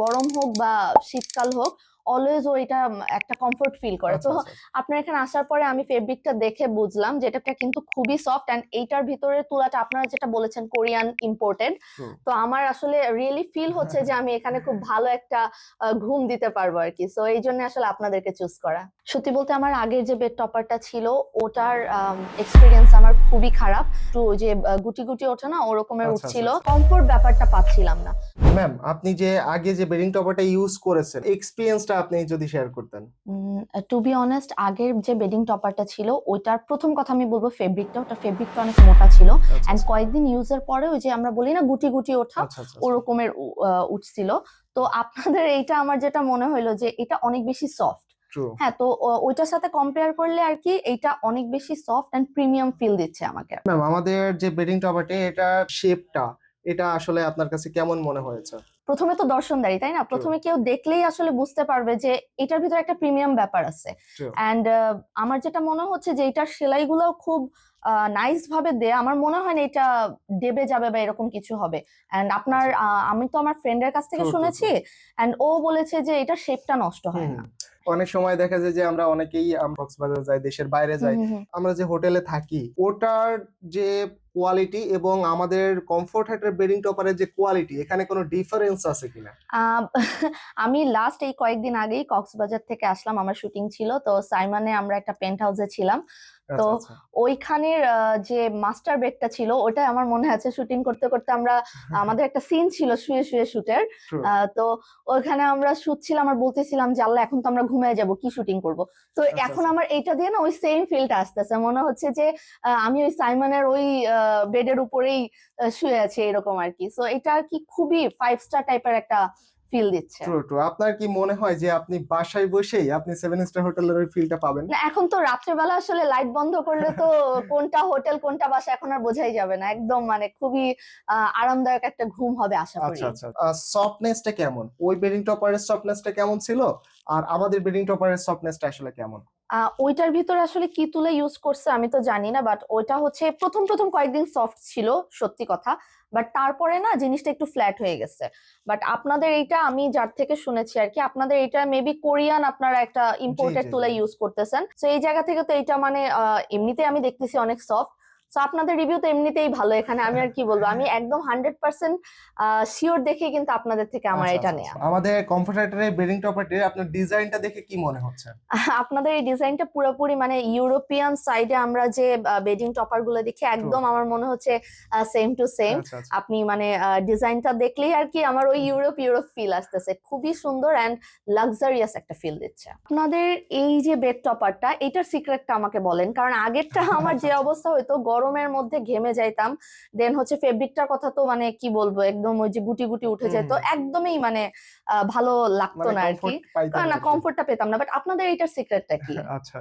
গরম হোক বা শীতকাল হোক অলওয়েজ ও এটা একটা কমফোর্ট ফিল করে। আচ্ছা, তো আচ্ছা। আপনার এখানে আসার পরে আমি ফেব্রিকটা দেখে বুঝলাম যে এটা কিন্তু খুবই সফট অ্যান্ড এইটার ভিতরে তুলাটা আপনারা যেটা বলেছেন কোরিয়ান ইম্পোর্টেড তো আমার আসলে রিয়েলি ফিল হচ্ছে যে আমি এখানে খুব ভালো একটা ঘুম দিতে পারব আর কি। সো এই জন্য আসলে আপনাদেরকে চুজ করা। সত্যি বলতে আমার আগের যে বেড টপারটা ছিল ওটার এক্সপিরিয়েন্স আমার খুবই খারাপ। তো যে গুটি গুটি ওঠে না ওরকমের আচ্ছা, উঠছিল। আচ্ছা, কমফোর্ট ব্যাপারটা পাচ্ছিলাম না। ম্যাম আপনি যে আগে যে বেডিং টপারটা ইউজ করেছেন এক্সপিরিয়েন্সটা আপনি যদি শেয়ার করতেন। টু বি অনেস্ট আগের যে বেডিং টপারটা ছিল ওইটার প্রথম কথা আমি বলব ফেব্রিকটা ওটা ফেব্রিকটা অনেক মোটা ছিল। আচ্ছা অ্যান্ড কয়েকদিন ইউজের পরে ওই যে আমরা বলি না গুটি গুটি ওঠা আচ্ছা আচ্ছা ওরকমের উঠছিল। তো আপনাদের এইটা আমার যেটা মনে হইল যে এটা অনেক বেশি সফট হ্যাঁ তো ওইটার সাথে কম্পেয়ার করলে আর কি এইটা অনেক বেশি সফট এন্ড প্রিমিয়াম ফিল দিচ্ছে আমাকে। ম্যাম আমাদের যে বেডিং টপারটা এটা শেপটা এটা আসলে আপনার কাছে কেমন মনে হয়েছে? প্রথমে তো দর্শন দর্শনদারি তাই না? প্রথমে কেউ দেখলেই আসলে বুঝতে পারবে যে এটার ভিতরে একটা প্রিমিয়াম ব্যাপার আছে. অ্যান্ড আমার যেটা মনে হচ্ছে যে এটার সেলাইগুলো খুব নাইস ভাবে দেয়া আমার মনে হয় না এটা দেবে যাবে বা এরকম কিছু হবে। অ্যান্ড আপনার। আমি তো আমার ফ্রেন্ডের কাছ থেকে শুনেছি অ্যান্ড ও বলেছে যে এটার শেপটা নষ্ট হয় না। অনেক সময় দেখা যায় যে আমরা অনেকেই কক্সবাজার যাই দেশের বাইরে যাই। আমরা যে হোটেলে থাকি ওটার যে কোয়ালিটি এবং আমাদের কমফোর্ট হাইটের বেডিং টপারের যে কোয়ালিটি এখানে কোনো ডিফারেন্স আছে কিনা? আমি লাস্ট এই কয়েকদিন আগেই কক্সবাজার থেকে আসলাম, আমার শুটিং ছিল। তো সাইমানে আমরা একটা পেন্ট হাউসে ছিলাম। তো আচ্ছা। আচ্ছা ওইখানের যে মাস্টার বেডটা ছিল ওটা আমার মনে আছে শুটিং করতে করতে আমরা আমাদের একটা সিন ছিল শুয়ে শুয়ে শুটের. তো ওইখানে আমরা শুটছিলাম আর বলতেছিলাম যে আল্লাহ এখন তো আমরা ঘুমিয়ে যাব কি শুটিং করব? তো আচ্ছা, এখন আচ্ছা। আমার এইটা দিয়ে না ওই সেম ফিলটা আসতেছে। মনে হচ্ছে যে আমি ওই সাইমনের ওই বেডের উপরেই শুয়ে আছি এরকম আর কি। সো এটা আর কি খুবই ফাইভ স্টার টাইপের একটা ফিল দিচ্ছে। ট্রু ট্রু আপনার কি মনে হয় যে আপনি বাসায় বসেই আপনি সেভেন স্টার হোটেলের ওই ফিলটা পাবেন? না এখন তো রাত্রেবেলা আসলে লাইট বন্ধ করলে তো কোনটা হোটেল কোনটা বাসা এখন আর বোঝাই যাবে না। একদম মানে খুবই আরামদায়ক একটা ঘুম হবে আশা করি। আচ্ছা আচ্ছা। সফটনেসটা কেমন? ওই বেডিং টপারের সফটনেসটা কেমন ছিল? আর আমাদের বেডিং টপারের সফটনেসটা আসলে কেমন? ওইটার ভিতর আসলে কি তুলে ইউজ করছে আমি তো জানি না বাট ওইটা হচ্ছে প্রথম প্রথম কয়েকদিন সফট ছিল সত্যি কথা। বাট তারপরে না জিনিসটা একটু ফ্ল্যাট হয়ে গেছে। বাট আপনাদের এইটা আমি যার থেকে শুনেছি আর কি আপনাদের এটা মেবি কোরিয়ান আপনারা একটা ইম্পোর্টেড তুলে ইউজ করতেছেন। তো এই জায়গা থেকে তো এইটা মানে এমনিতে এমনিতেই আমি দেখতেছি অনেক সফট তো আপনাদের রিভিউ তো এমনিতেই ভালো এখানে আমি আর কি বলব? আমি একদম হান্ড্রেড পার্সেন্ট শিওর দেখে কিন্তু আপনাদের থেকে আমার আচ্ছা, এটা আচ্ছা, নেয়া। আচ্ছা। আমাদের কমফোর্টারের বেডিং টপারটির আপনার ডিজাইনটা দেখে কি মনে হচ্ছে? আপনাদের এই ডিজাইনটা পুরোপুরি মানে ইউরোপিয়ান সাইডে আমরা যে বেডিং টপারগুলো দেখি একদম আমার মনে হচ্ছে সেম টু সেম আপনি মানে ডিজাইনটা দেখলেই আর কি আমার ওই ইউরোপ ইউরোপ ফিল আসতেছে। খুবই সুন্দর অ্যান্ড লাক্সারিয়াস একটা ফিল দিচ্ছে। আপনাদের এই যে বেড টপারটা এটার সিক্রেটটা আমাকে বলেন কারণ আগেরটা আমার যে অবস্থা হইতো গরমের মধ্যে ঘেমে যাইতাম। দেন হচ্ছে ফেব্রিকটার কথা তো মানে কি বলব একদম ওই যে গুটি গুটি উঠে যেত। একদমই মানে ভালো লাগতো মানে না আর কি না কমফোর্টটা পেতাম না। বাট আপনাদের এইটার সিক্রেটটা কি? আচ্ছা।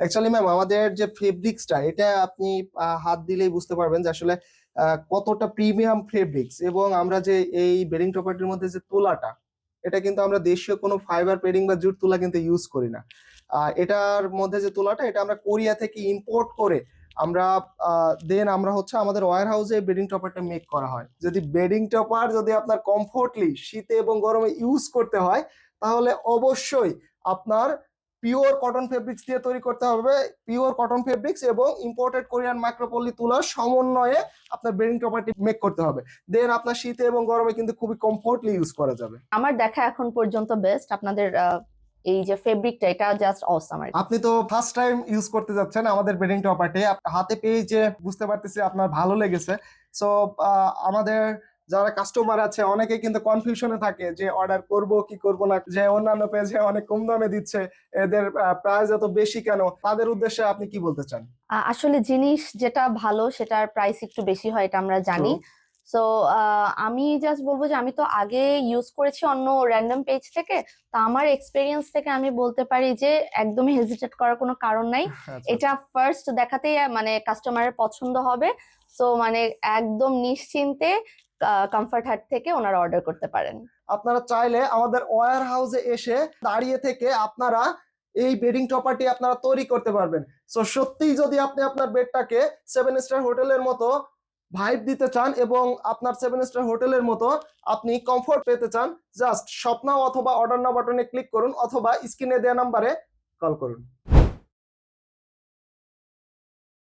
অ্যাকচুয়ালি ম্যাম আমাদের যে ফেব্রিক্সটা এটা আপনি হাত দিলেই বুঝতে পারবেন যে আসলে কতটা প্রিমিয়াম ফেব্রিক্স এবং আমরা যে এই বেডিং টপারটির মধ্যে যে তুলাটা এটা কিন্তু আমরা দেশীয় কোনো ফাইবার পেডিং বা জুট তুলা কিন্তু ইউজ করি না। এটার মধ্যে যে তুলাটা এটা আমরা কোরিয়া থেকে ইম্পোর্ট করে আমরা দেন আমরা হচ্ছে আমাদের ওয়ার হাউসে বেডিং টপারটা মেক করা হয়। যদি বেডিং টপার যদি আপনার কমফোর্টলি শীতে এবং গরমে ইউজ করতে হয়, তাহলে অবশ্যই আপনার পিওর কটন ফেব্রিক্স দিয়ে তৈরি করতে হবে। পিওর কটন ফেব্রিক্স এবং ইম্পোর্টেড কোরিয়ান মাইক্রোপলি তুলার সমন্বয়ে আপনার বেডিং টপারটি মেক করতে হবে। দেন আপনার শীতে এবং গরমে কিন্তু খুবই কমফোর্টলি ইউজ করা যাবে। আমার দেখা এখন পর্যন্ত বেস্ট আপনাদের এই যে ফেব্রিকটা এটা জাস্ট অসাম আপনি তো ফার্স্ট টাইম ইউজ করতে যাচ্ছেন আমাদের বেডিং টপারটি হাতে পেয়ে যে বুঝতে পারতেছি আপনার ভালো লেগেছে। সো আমাদের যারা কাস্টমার আছে অনেকে কিন্তু কনফিউশনে থাকে যে অর্ডার করব কি করব না যে অন্যান্য পেজে অনেক কম দামে দিচ্ছে এদের প্রাইস এত বেশি কেন? তাদের উদ্দেশ্যে আপনি কি বলতে চান? আসলে জিনিস যেটা ভালো সেটার প্রাইস একটু বেশি হয় এটা আমরা জানি। সো আমি জাস্ট বলব যে আমি তো আগে ইউজ করেছি অন্য র্যান্ডম পেজ থেকে। তো আমার এক্সপিরিয়েন্স থেকে আমি বলতে পারি যে একদমই হেজিটেট করার কোনো কারণ নাই। আচ্ছা, এটা ফার্স্ট দেখাতেই মানে কাস্টমারের পছন্দ হবে। সো মানে একদম নিশ্চিন্তে কমফর্ট হাট থেকে ওনারা অর্ডার করতে পারেন। আপনারা চাইলে আমাদের ওয়ার হাউসে এসে দাঁড়িয়ে থেকে আপনারা এই বেডিং টপারটি আপনারা তৈরি করতে পারবেন। সো সত্যিই যদি আপনি আপনার বেডটাকে সেভেন স্টার হোটেলের মতো ভাইব দিতে চান এবং আপনার সেভেন স্টার হোটেলের মতো আপনি কমফোর্ট পেতে চান জাস্ট স্বপ্ন অথবা অর্ডার না বাটনে ক্লিক করুন অথবা স্ক্রিনে দেওয়া নাম্বারে কল করুন।